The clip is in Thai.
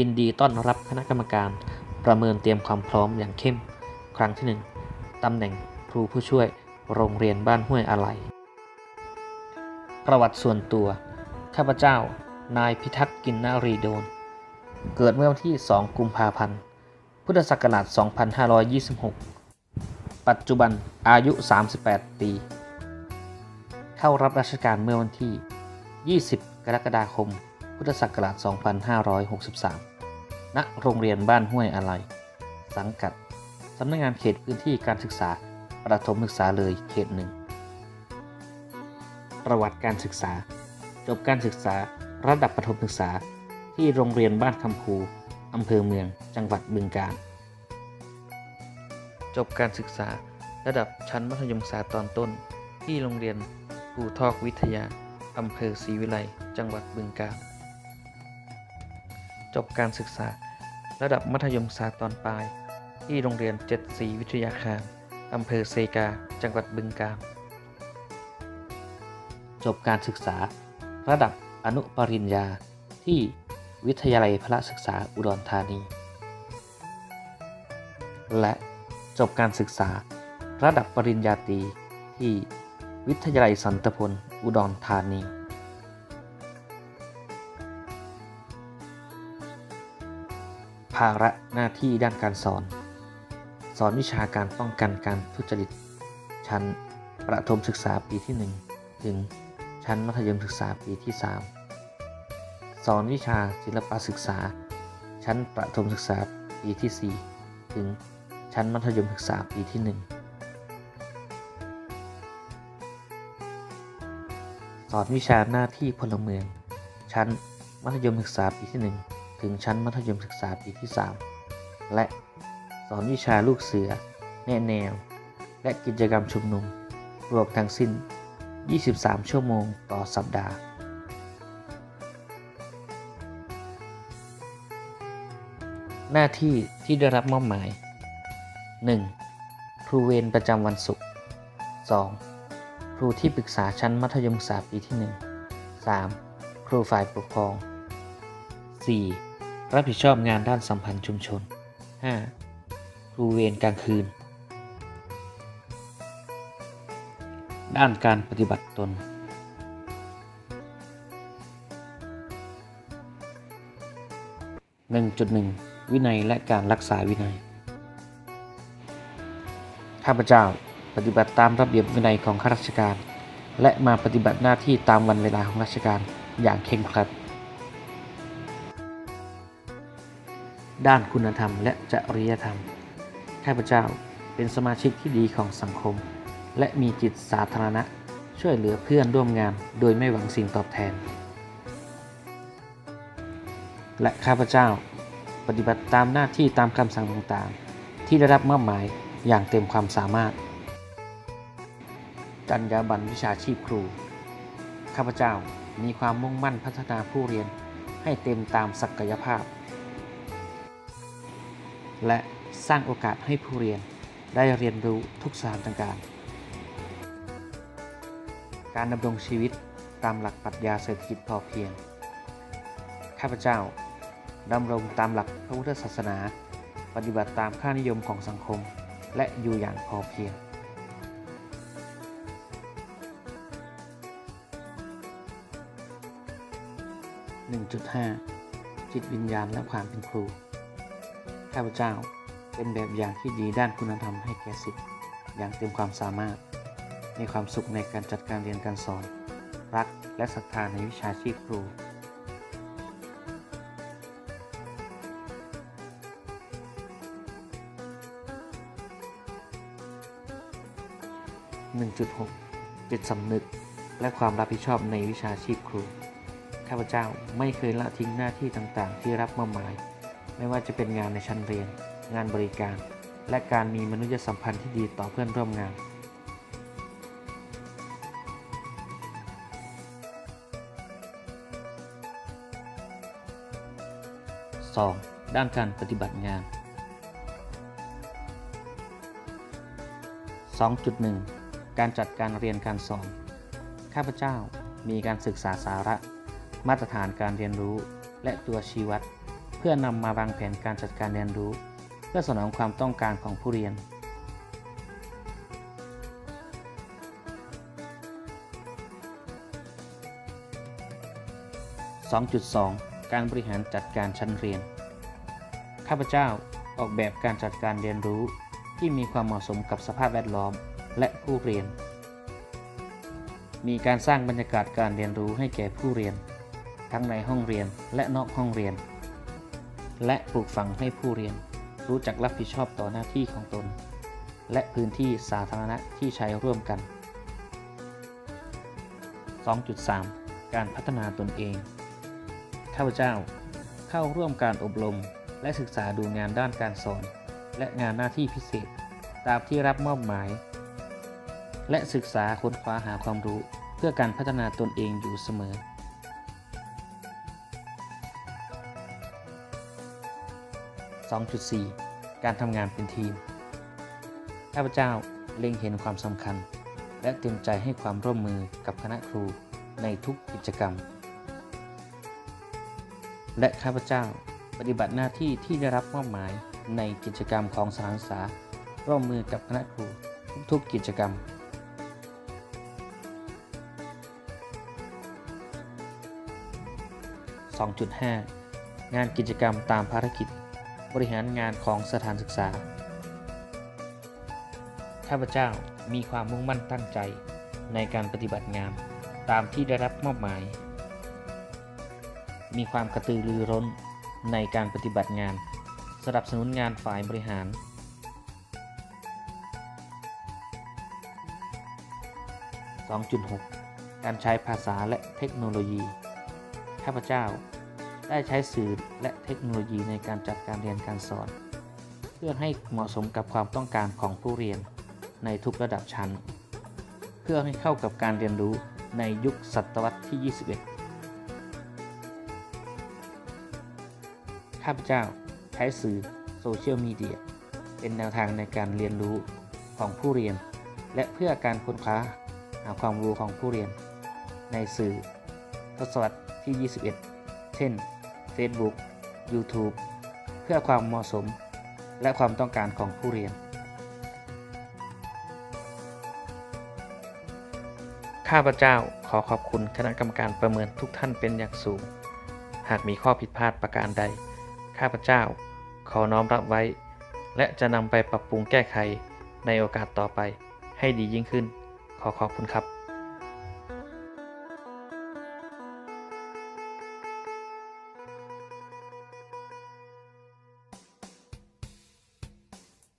ยินดีต้อนรับคณะกรรมการประเมินเตรียมความพร้อมอย่างเข้ม ครั้งที่ 1 ตำแหน่งครูผู้ช่วยโรงเรียนบ้านห้วยอะไหลประวัติส่วนตัว ข้าพเจ้า นายพิทักษ์กินนารีโดน เกิดเมื่อวันที่ 2 กุมภาพันธ์ พุทธศักราช 2526 ปัจจุบันอายุ 38 ปี เข้ารับราชการเมื่อวันที่ 20 กรกฎาคม พุทธศักราช 2563 ณโรงเรียนบ้านห้วยอะไหลสังกัดสำนักงานเขตพื้นที่การศึกษา ประถมศึกษาเลยเขตหนึ่ง ประวัติการศึกษา จบการศึกษาระดับประถมศึกษา ที่โรงเรียนบ้านคำพูอำเภอเมือง จังหวัดบึงกาฬ จบการศึกษาระดับชั้นมัธยมศึกษาตอนต้น ที่โรงเรียนภูทอกวิทยาอำเภอศรีวิไล จังหวัดบึงกาฬ จบการศึกษา ระดับมัธยมศึกษาตอนปลาย ที่โรงเรียนเจ็ดศรีวิทยาคารอำเภอเซกา จังหวัดบึงกาฬจบการศึกษา ระดับอนุปริญญาที่วิทยาลัยพระศึกษาอุดรธานี และจบการศึกษา ระดับปริญญาตรีที่วิทยาลัยสันตพลอุดรธานีาระหน้าที่ด้านการสอน สอนวิชาการป้องกันการทุจริต ชั้นประถมศึกษาปีที่ 1 ถึงชั้นมัธยมศึกษาปีที่ 3 สอนวิชาศิลปศึกษา ชั้นประถมศึกษาปีที่ 4 ถึงชั้นมัธยมศึกษาปีที่ 1 สอนวิชาหน้าที่พลเมือง ชั้นมัธยมศึกษาปีที่ 1 ถึงชั้นมัธยมศึกษาปีที่ 3 และสอนวิชาลูกเสือ แนแนว และกิจกรรมชุมนุม รวมทั้งสิ้น 23 ชั่วโมงต่อสัปดาห์ หน้าที่ที่ได้รับมอบหมาย 1. ครูเวรประจำวันศุกร์ 2. ครูที่ปรึกษาชั้นมัธยมศึกษาปีที่ 1 3. ครูฝ่ายปกครอง 4. รับผิดชอบงานด้านสัมพันธ์ชุมชน 5. ครูเวรกลางคืน ด้านการปฏิบัติตน 1.1 วินัยและการรักษาวินัย ข้าพเจ้าปฏิบัติตามระเบียบวินัยของข้าราชการ และมาปฏิบัติหน้าที่ตามวันเวลาของราชการอย่างเคร่งครัด ด้านคุณธรรมและจริยธรรม ข้าพเจ้าเป็นสมาชิกที่ดีของสังคม และมีจิตสาธารณะ ช่วยเหลือเพื่อนร่วมงานโดยไม่หวังสิ่งตอบแทน และข้าพเจ้าปฏิบัติตามหน้าที่ตามคำสั่งต่างๆ ที่ได้รับมอบหมายอย่างเต็มความสามารถ จรรยาบรรณวิชาชีพครู ข้าพเจ้ามีความมุ่งมั่นพัฒนาผู้เรียนให้เต็มตามศักยภาพ และสร้างโอกาสให้ผู้เรียนได้เรียนรู้ทุกสถานการณ์การดำรงชีวิตตามหลักปรัชญาเศรษฐกิจพอเพียง ข้าพเจ้าดำรงตามหลักพระพุทธศาสนา ปฏิบัติตามค่านิยมของสังคม และอยู่อย่างพอเพียง 1.5 จิตวิญญาณและความเป็นครู ข้าพเจ้าเป็นแบบอย่างที่ดีด้านคุณธรรมให้แก่สิทธิ์อย่างเต็มความสามารถ มีความสุขในการจัดการเรียนการสอน รักและศรัทธาในวิชาชีพครู 1.6 จิตสำนึกและความรับผิดชอบในวิชาชีพครู ข้าพเจ้าไม่เคยละทิ้งหน้าที่ต่างๆ ที่รับมอบหมาย ไม่ว่าจะเป็นงานในชั้นเรียน งานบริการ และการมีมนุษยสัมพันธ์ที่ดีต่อเพื่อนร่วมงาน 2. ด้านการปฏิบัติงาน 2.1 การจัดการเรียนการสอน ข้าพเจ้ามีการศึกษาสาระ มาตรฐานการเรียนรู้ และตัวชี้วัด เพื่อนำมาวางแผนการจัดการเรียนรู้ เพื่อสนองความต้องการของผู้เรียน 2.2 การบริหารจัดการชั้นเรียน ข้าพเจ้าออกแบบการจัดการเรียนรู้ที่มีความเหมาะสมกับสภาพแวดล้อมและผู้เรียน มีการสร้างบรรยากาศการเรียนรู้ให้แก่ผู้เรียน ทั้งในห้องเรียนและนอกห้องเรียน และปลูกฝังให้ผู้เรียน รู้จักรับผิดชอบต่อหน้าที่ของตน และพื้นที่สาธารณะที่ใช้ร่วมกัน 2.3 การพัฒนาตนเอง ข้าพเจ้า เข้าร่วมการอบรม และศึกษาดูงานด้านการสอน และงานหน้าที่พิเศษ ตามที่รับมอบหมาย และศึกษาค้นคว้าหาความรู้เพื่อการพัฒนาตนเองอยู่เสมอ 2.4 การทำงานเป็นทีม ข้าพเจ้าเล็งเห็นความสำคัญ และเต็มใจให้ความร่วมมือกับคณะครูในทุกกิจกรรม และข้าพเจ้าปฏิบัติหน้าที่ที่ได้รับมอบหมายในกิจกรรมของสถานศึกษา ร่วมมือกับคณะครูทุกๆกิจกรรม2.5 งานกิจกรรมตามภารกิจ บริหารงานของสถานศึกษา ข้าพเจ้ามีความมุ่งมั่นตั้งใจในการปฏิบัติงานตามที่ได้รับมอบหมาย มีความกระตือรือร้นในการปฏิบัติงาน สนับสนุนงานฝ่ายบริหาร 2.6 การใช้ภาษาและเทคโนโลยี ข้าพเจ้า ได้ใช้สื่อและเทคโนโลยีในการจัดการเรียนการสอน เพื่อให้เหมาะสมกับความต้องการของผู้เรียนในทุกระดับชั้น เพื่อให้เข้ากับการเรียนรู้ในยุคศตวรรษที่ 21 ข้าพเจ้าใช้สื่อโซเชียลมีเดียเป็นแนวทางในการเรียนรู้ของผู้เรียน และเพื่อการค้นคว้าหาความรู้ของผู้เรียน ในสื่อทศวรรษที่ 21 เช่น Facebook YouTube เพื่อความเหมาะสม และความต้องการของผู้เรียน ข้าพเจ้าขอขอบคุณคณะกรรมการประเมินทุกท่านเป็นอย่างสูง หากมีข้อผิดพลาดประการใด ข้าพเจ้าขอน้อมรับไว้ และจะนำไปปรับปรุงแก้ไขในโอกาสต่อไปให้ดียิ่งขึ้น ขอขอบคุณครับ